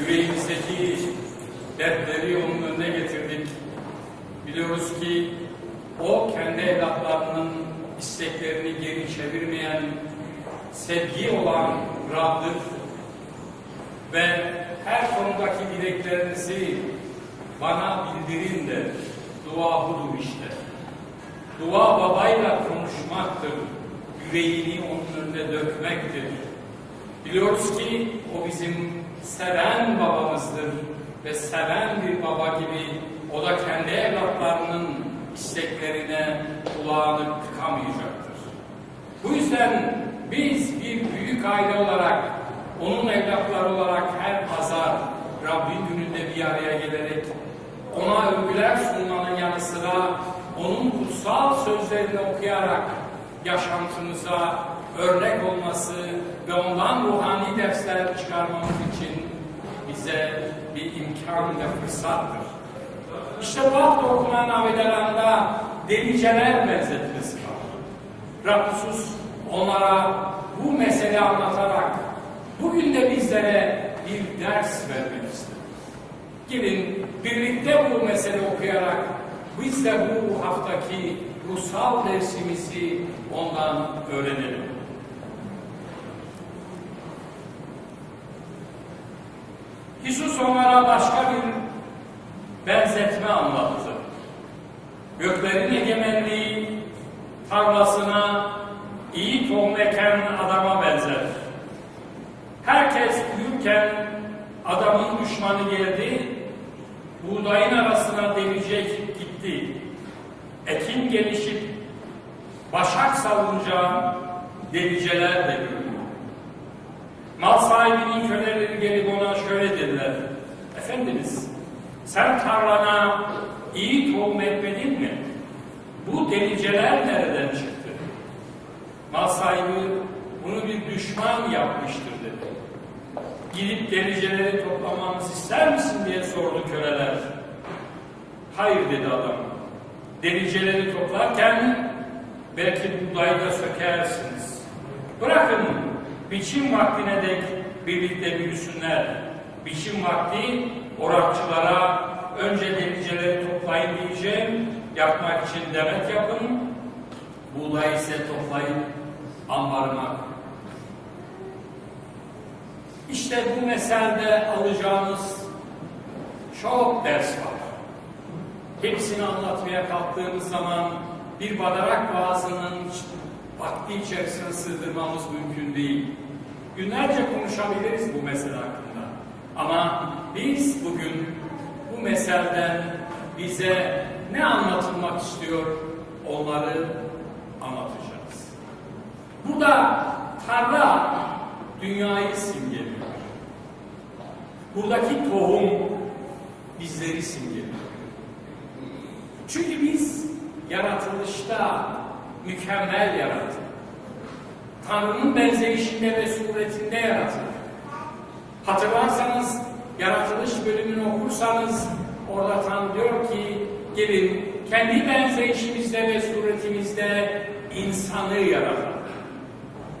yüreğimizdeki dertleri onun önüne getirdik. Biliyoruz ki o kendi evlatlarının isteklerini geri çevirmeyen, sevgi olan Rab'dır. Ve her konudaki dileklerinizi bana bildirin de dua budur işte. Dua babayla konuşmaktır. Yüreğini onun önüne dökmektir. Biliyoruz ki o bizim seven babamızdır ve seven bir baba gibi o da kendi evlatlarının isteklerine kulağını tıkamayacaktır. Bu yüzden biz bir büyük aile olarak, onun evlatları olarak her pazar Rabbin gününde bir araya gelerek ona övgüler sunmanın yanı sıra onun kutsal sözlerini okuyarak yaşantımıza örnek olması ve ondan ruhani dersler çıkarmamız için bize bir imkan ve fırsattır. İşte bu hafta okunan avedelerinde deliceler benzetmesi var. Rabbisus onlara bu mesele anlatarak bugün de bizlere bir ders vermek istedim. Gelin birlikte bu mesele okuyarak biz de bu haftaki ruhsal dersimizi ondan öğrenelim. Onlara başka bir benzetme anlattı. Göklerin egemenliği tarlasına iyi tohum eken adama benzer. Herkes uyurken adamın düşmanı geldi, buğdayın arasına devirecek gitti. Ekin gelişip başak savunca deliceler de. Mal sahibinin köleleri gelip ona. Efendimiz sen tarlana iyi tohum etmedin mi? Bu deliceler nereden çıktı? Mal sahibi bunu bir düşman yapmıştır dedi. Gidip deliceleri toplamamızı ister misin diye sordu köleler. Hayır dedi adam. Deliceleri toplarken belki buğdayı da sökersiniz. Bırakın biçim vaktine dek birlikte büyüsünler. Biçim vakti orakçılara önce deliceleri toplayın diyeceğim. Yapmak için demet yapın. Buğday ise toplayın ambarmak. İşte bu meselde alacağımız çok ders var. Hepsini anlatmaya kalktığımız zaman bir badarak vaazının vakti içerisine sığdırmamız mümkün değil. Günlerce konuşabiliriz bu mesele hakkında. Ama biz bugün bu meseleden bize ne anlatılmak istiyor onları anlatacağız. Burada tarla dünyayı simgeliyor. Buradaki tohum bizleri simgeliyor. Çünkü biz yaratılışta mükemmel yaratıldık. Tanrı'nın benzeyişinde ve suretinde yaratıldık. Hatırlarsanız yaratılış bölümünü okursanız orada Tanrı diyor ki gelin kendi benzeyişimizde ve suretimizde insanı yaratalım.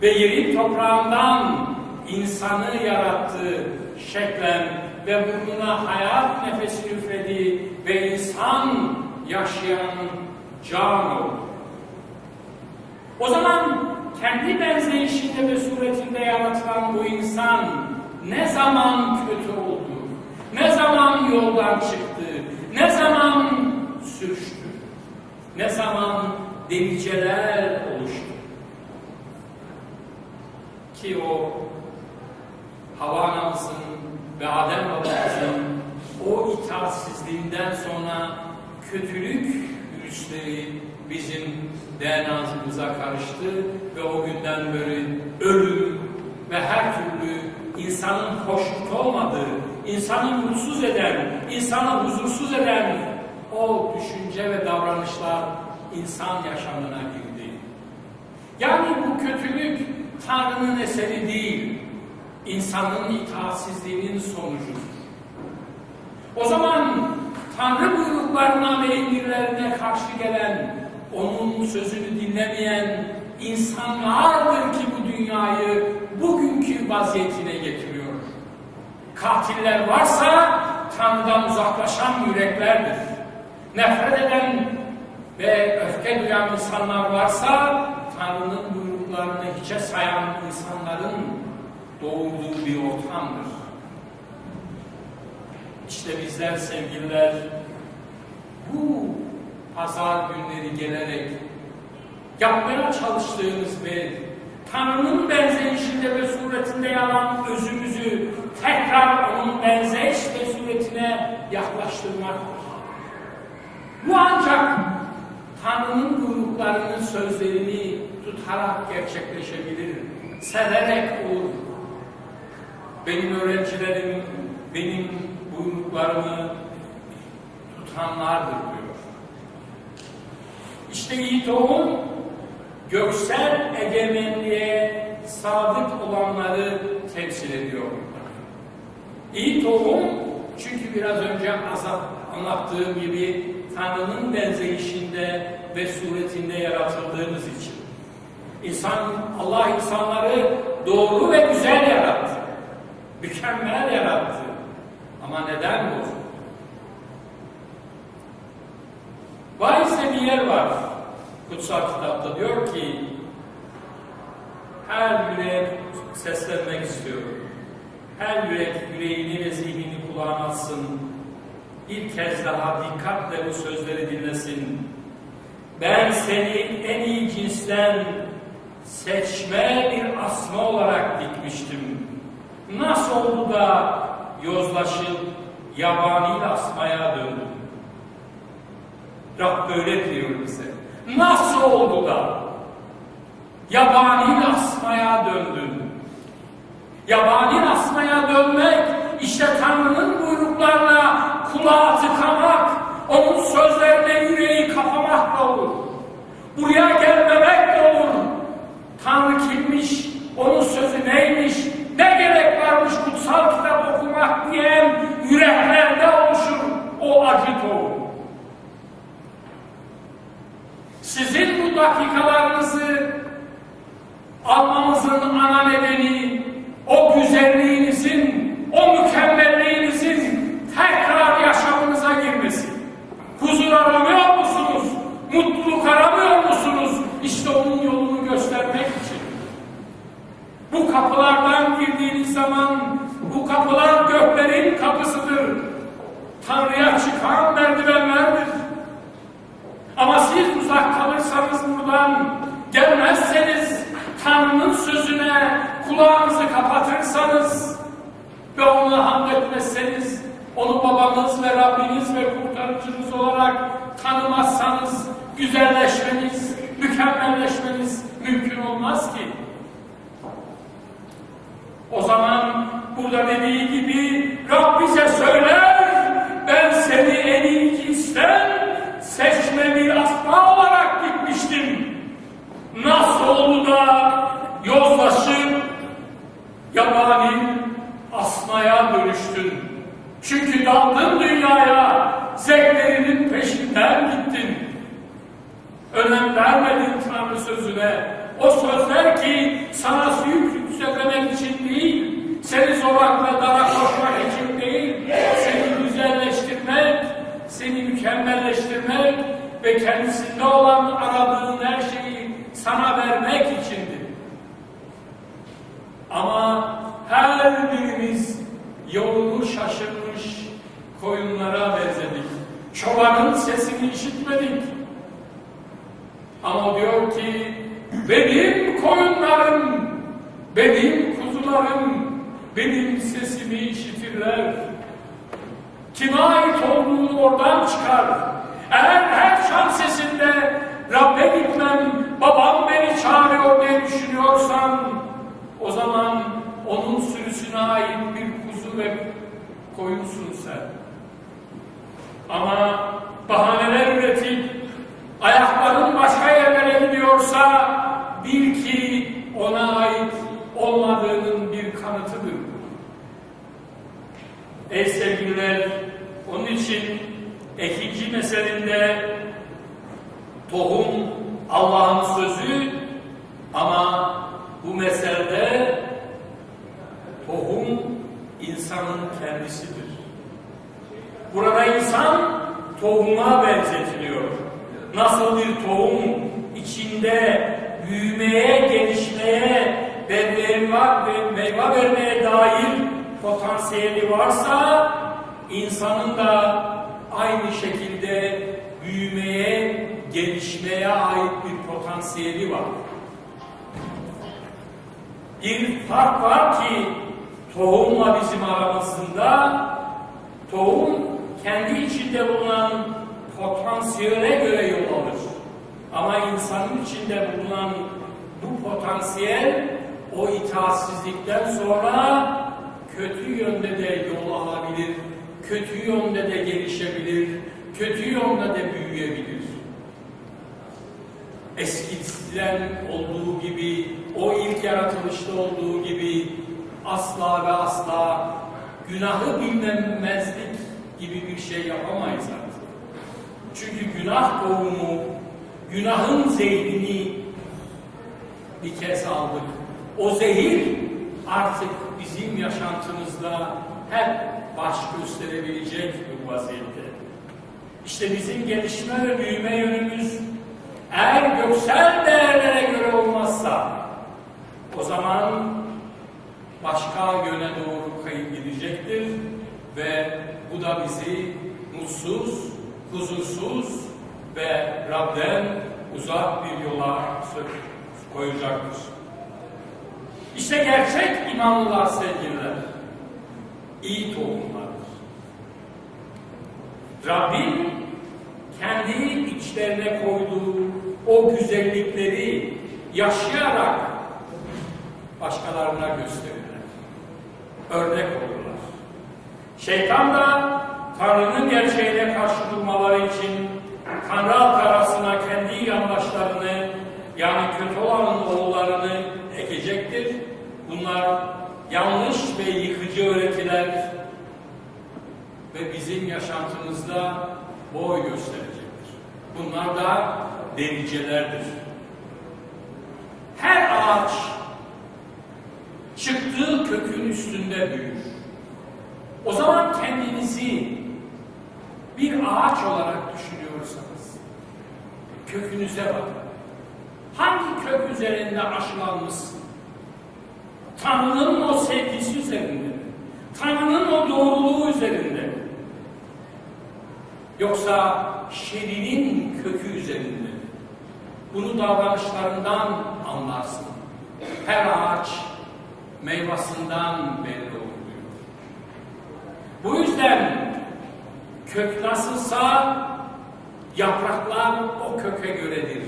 Ve yerin toprağından insanı yarattı şeklen ve burnuna hayat nefesi üfledi ve insan yaşayan can oldu. O zaman kendi benzeyişinde ve suretinde yaratılan bu insan ne zaman kötü oldu, ne zaman yoldan çıktı, ne zaman sürçtü, ne zaman deliceler oluştu. Ki o Hava anamızın ve Adem babamızın o itaatsizliğinden sonra kötülük virüsleri bizim DNA'mıza karıştı ve o günden beri ölüm ve her türlü insanın hoşnut olmadığı, insanı mutsuz eden, insanı huzursuz eden o düşünce ve davranışlar insan yaşamına girdi. Yani bu kötülük Tanrı'nın eseri değil, insanın itaatsizliğinin sonucudur. O zaman Tanrı buyruklarına ve emirlerine karşı gelen, onun sözünü dinlemeyen insanlardır ki bu dünyayı bugünkü vaziyetine getiriyor. Katiller varsa Tanrı'dan uzaklaşan yüreklerdir. Nefret eden ve öfke duyan insanlar varsa Tanrı'nın buyruklarını hiçe sayan insanların doğurduğu bir ortamdır. İşte bizler sevgililer bu pazar günleri gelerek yapmaya çalıştığımız ve Tanrı'nın benzeyişinde ve suretinde yalan özümüzü tekrar onun benzeyiş ve suretine yaklaştırmaktır. Bu ancak Tanrı'nın buyruklarının sözlerini tutarak gerçekleşebilir. Severek olur. Benim öğrencilerim benim buyruklarımı tutanlardır diyor. İşte iyi tohum göksel egemenliğe sadık olanları temsil ediyor. İyi tohum çünkü biraz önce anlattığım gibi Tanrı'nın benzeyişinde ve suretinde yaratıldığımız için. İnsan, Allah insanları doğru ve güzel yarattı. Mükemmel yarattı. Ama neden bu? Vaizde bir yer var. Kutsal kitapta diyor ki her yürek seslenmek istiyorum. Her yürek yüreğini ve zihnini kulağına atsın. Bir kez daha dikkatle bu sözleri dinlesin. Ben seni en iyi cinsten seçme bir asma olarak dikmiştim. Nasıl oldu da yozlaşıp yabani asmaya döndüm? Rab böyle diyor bize. Nasıl oldu da yabani asmaya döndün? Yabani asmaya dönmek işte Tanrı'nın buyruklarına kulağı tıkamak, onun sözlerine yüreği kapamakla olur. Buraya gelmemek de olur. Tanrı kimmiş, onun sözü neymiş, ne gerek varmış kutsal kitap okumak diyen yüreklerde oluşur o acı tohum. Sizin bu dakikalarınızı almamızın ana nedeni o güzelliğinizin, o mükemmelliğinizin tekrar yaşamınıza girmesi. Huzur aramıyor musunuz? Mutluluk aramıyor musunuz? İşte onun yolunu göstermek için. Bu kapılardan girdiğiniz zaman bu kapılar göklerin kapısıdır. Tanrı'ya çıkan merdivenlerdir. Ama siz uzak kalırsanız buradan gelmezseniz Tanrı'nın sözüne kulağınızı kapatırsanız ve onunla hamd etmezseniz onu Rabbiniz ve kurtarıcınız olarak tanımazsanız güzelleşmeniz, mükemmelleşmeniz mümkün olmaz ki. O zaman burada dediği gibi Rab bize söyler ben seni en iyi cinsten seçme bir asma olarak gitmiştim. Nasıl oldu da yozlaşıp yabani asmaya dönüştün? Çünkü daldın dünyaya, zevklerinin peşinden gittin. Önem vermedin Tanrı sözüne. O sözler ki sana suyu yükseltmek için değil, seni zorakla dara koşmak için değil, seni güzelleştirmek, seni mükemmelleştirmek ve kendisinde olan aradığın her şeyi sana vermek içindi. Ama her birimiz yolunu şaşırmış koyunlara benzedik. Çobanın sesini işitmedik. Ama diyor ki benim koyunlarım, benim kuzularım, benim sesimi işitirler. Kime ait olduğunu oradan çıkar. Eğer her şan sesinde Rabbe gitmem, babam beni çağırıyor diye düşünüyorsan o zaman onun sürüsüne ait bir kuzu ve koyunsun. Ama bahaneler üretip ayakların başka yerlere gidiyorsa bil ki ona ait olmadığının bir kanıtıdır. Ey sevgililer, onun için ikinci meselinde tohum Allah'ın sözü ama bu meselede tohum insanın kendisidir. Burada insan tohuma benzetiliyor. Nasıl bir tohum içinde büyümeye, gelişmeye ve meyve, ve meyve vermeye dair potansiyeli varsa insanın da aynı şekilde büyümeye, gelişmeye ait bir potansiyeli var. Bir fark var ki tohumla bizim aramızda tohum kendi içinde bulunan potansiyele göre yol alır. Ama insanın içinde bulunan bu potansiyel o itaatsizlikten sonra kötü yönde de yol alabilir, kötü yönde de gelişebilir, kötü yönde de büyüyebilir. Eskiden olduğu gibi, o ilk yaratılışta olduğu gibi asla ve asla günahı bilmemezlik gibi bir şey yapamayız artık. Çünkü günah tohumu, günahın zehrini bir kez aldık. O zehir artık bizim yaşantımızda hep baş gösterebilecek bir vaziyette. İşte bizim gelişme ve büyüme yönümüz eğer göksel değerlere göre olmazsa o zaman başka yöne doğru kayıp gidecektir ve bu da bizi mutsuz, huzursuz ve Rab'den uzak bir yola koyacaktır. İşte gerçek imanlılar sevgililer, iyi tohumlardır. Rabbin kendi içlerine koyduğu o güzellikleri yaşayarak başkalarına gösterirler. Örnek olurlar. Şeytan da Tanrı'nın gerçeğine karşı durmaları için Tanrı halk arasına kendi yandaşlarını yani kötü olanın oğullarını ekecektir. Bunlar yanlış ve yıkıcı öğretiler ve bizim yaşantımızda boy gösterecektir. Bunlar da delicelerdir. Her ağaç çıktığı kökün üstünde büyür. O zaman kendinizi bir ağaç olarak düşünüyorsanız kökünüze bakın. Hangi kök üzerinde aşılanmışsın? Tanrı'nın o sevgisi üzerinde mi? Tanrı'nın o doğruluğu üzerinde mi? Yoksa şerinin kökü üzerinde mi? Bunu davranışlarından anlarsın. Her ağaç meyvasından belli oluyor. Bu yüzden kök nasılsa yapraklar o köke göredir.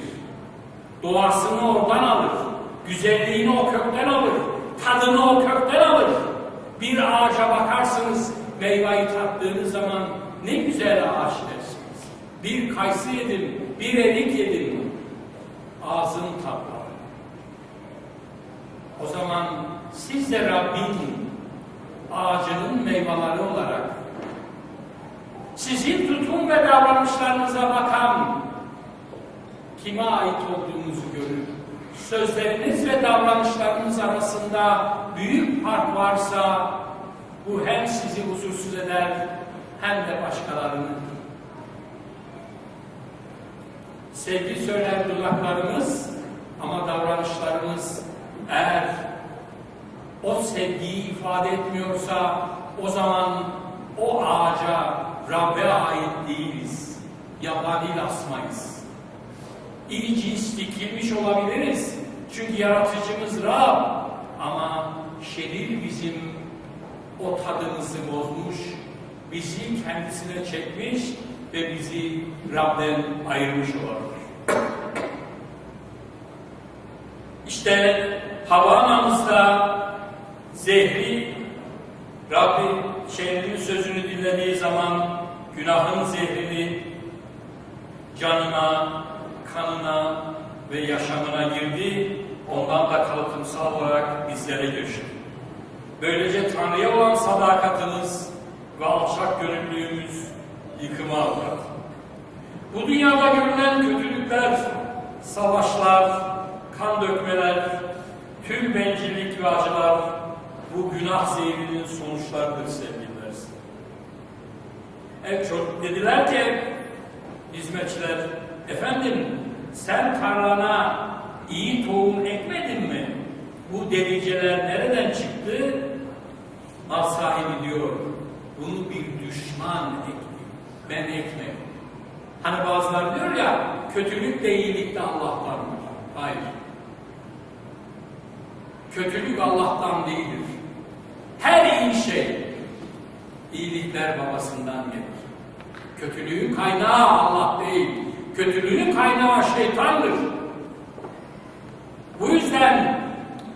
Doğasını oradan alır. Güzelliğini o kökten alır. Tadını o kökten alır. Bir ağaca bakarsınız meyveyi tattığınız zaman ne güzel ağaç dersiniz. Bir kayısı yedim, bir erik yedim. Ağzın tatlı. O zaman siz de Rabbin ağacının meyveleri olarak sizin tutum ve davranışlarınıza bakan kime ait olduğunuzu görür. Sözleriniz ve davranışlarınız arasında büyük fark varsa bu hem sizi huzursuz eder hem de başkalarını. Sevgi söyler dudaklarımız ama davranışlarımız eğer o sevgiyi ifade etmiyorsa o zaman o ağaca Rabbe ait değiliz. Yabani asmayız. İyi cins dikilmiş olabiliriz. Çünkü yaratıcımız Rab. Ama şerir bizim o tadımızı bozmuş, bizi kendisine çekmiş ve bizi Rab'den ayırmış olabilir. İşte Hava anamızda zehri Rabbin şehrinin sözünü dinlediği zaman günahın zehrini canına, kanına ve yaşamına girdi. Ondan da kalıtımsal olarak bizlere göçtü. Böylece Tanrı'ya olan sadakatiniz ve alçak gönüllülüğümüz yıkıma uğradı. Bu dünyada görülen kötülükler, savaşlar, kan dökmeler, tüm bencillik ve acılar bu günah zehrinin sonuçlarıdır sevgililer. Evet çok dediler ki hizmetçiler, efendim sen tarlana iyi tohum ekmedin mi? Bu deliceler nereden çıktı? Mal sahibi diyor, bunu bir düşman ekti. Ben ekmedim. Hani bazıları diyor ya, kötülük de iyilik de Allah'tandır. Hayır. Kötülük Allah'tan değildir. Her iyi şey, iyilikler babasından gelir. Kötülüğün kaynağı Allah değil. Kötülüğün kaynağı şeytandır. Bu yüzden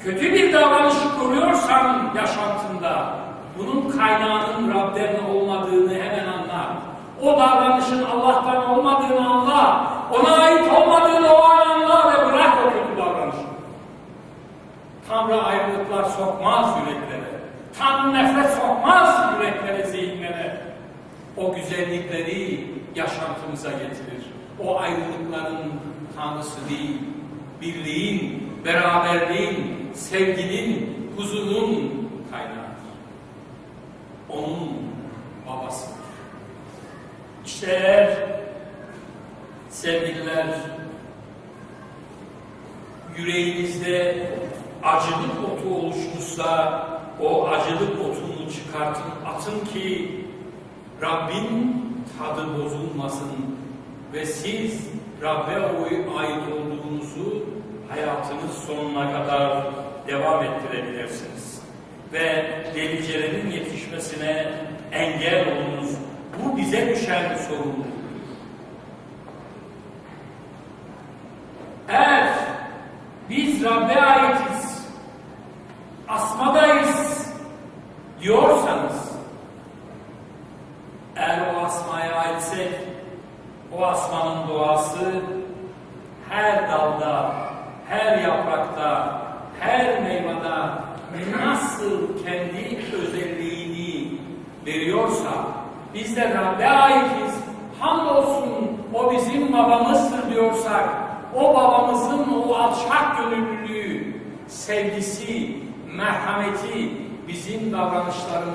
kötü bir davranış kuruyorsan yaşantında bunun kaynağının Rab'den olmadığını hemen anla. O davranışın Allah'tan olmadığını anla. Ona ait olmadığını o an anla ve bırak o kötü davranışı. Tanrı ayrılıklar sokmaz yüreklere. Tanrı nefret sokmaz yüreklere, zihinlere. O güzellikleri yaşantımıza getirir. O ayrılıkların tanrısı değil, birliğin, beraberliğin, sevginin, huzurun kaynağıdır. Onun babasıdır. İşte eğer sevgililer yüreğinizde acılık otu oluşmuşsa o acılık otunu çıkartın, atın ki Rabbin tadı bozulmasın ve siz Rabbe ait olduğunuzu hayatınız sonuna kadar devam ettirebilirsiniz. Ve delicelerin yetişmesine engel olunuz. Bu bize düşen bir sorumluluk. Eğer biz Rabbe aitiz, asmadayız diyorsanız, eğer o asmaya aitsek, o asmanın doğası her dalda, her yaprakta, her meyvada nasıl kendi özelliğini veriyorsa, biz de Rabbe aitiz, hamdolsun o bizim babamızdır diyorsak, o babamızın o alçak gönüllülüğü, sevgisi, merhameti bizim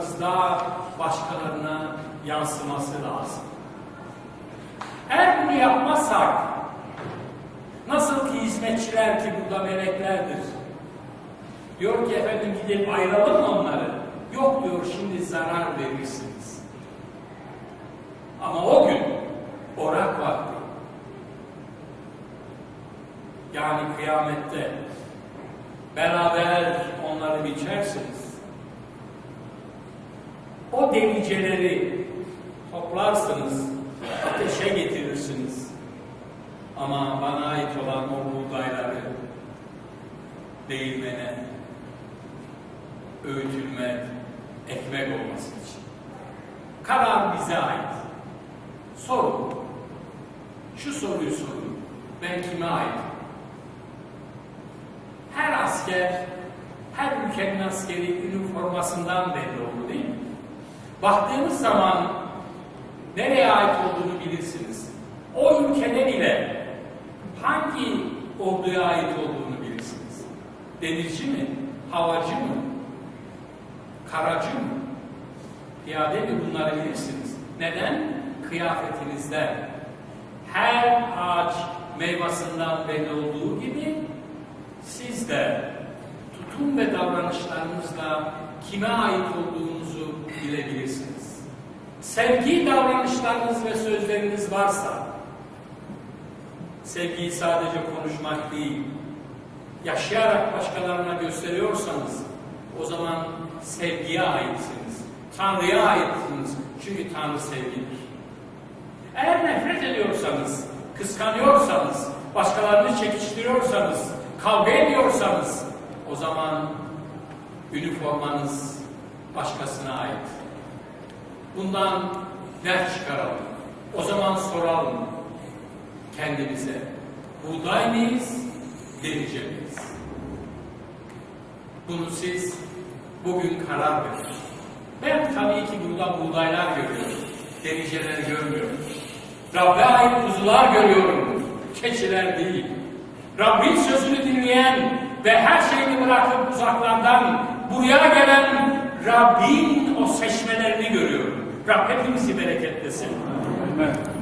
davranışlarımızda başkalarına yansıması lazım. Eğer bunu yapmazsak, nasıl ki hizmetçiler ki burada meleklerdir, diyor ki efendim gidip ayıralım onları? Yok diyor şimdi zarar verirsiniz. Ama o gün orak vakti, yani kıyamette beraber onları biçersiniz. O deliceleri toplarsınız, ateşe getirirsiniz. Ama bana ait olan o buğdayları değirmene, öğütülmek, ekmek olması için. Karar bize ait. Sorun. Şu soruyu sorun. Ben kime ait? Her asker, her ülkenin askeri üniformasından belli olur değil mi? Baktığınız zaman nereye ait olduğunu bilirsiniz. O ülkede bile hangi orduya ait olduğunu bilirsiniz. Denizci mi? Havacı mı? Karacı mı? Piyade mi? Bunları bilirsiniz. Neden? Kıyafetinizden. Her ağaç meyvasından belli olduğu gibi siz de tutum ve davranışlarınızla kime ait olduğunuzu bilebilirsiniz. Sevgi davranışlarınız ve sözleriniz varsa, sevgiyi sadece konuşmak değil, yaşayarak başkalarına gösteriyorsanız, o zaman sevgiye aitsiniz. Tanrı'ya aitsiniz. Çünkü Tanrı sevgidir. Eğer nefret ediyorsanız, kıskanıyorsanız, başkalarını çekiştiriyorsanız, kavga ediyorsanız, o zaman üniformanız başkasına ait. Bundan ders çıkaralım. O zaman soralım kendimize. Buğday mıyız, derice miyiz? Bunu siz bugün karar verin. Ben tabii ki burada buğdaylar görüyorum. Dericeler görmüyorum. Rabbe ait kuzular görüyorum. Keçiler değil. Rabbin sözünü dinleyen ve her şeyini bırakıp uzaklardan buraya gelen Rabbin o seçmelerini görüyorum. Rab hepimizi bereketlesin. Amen.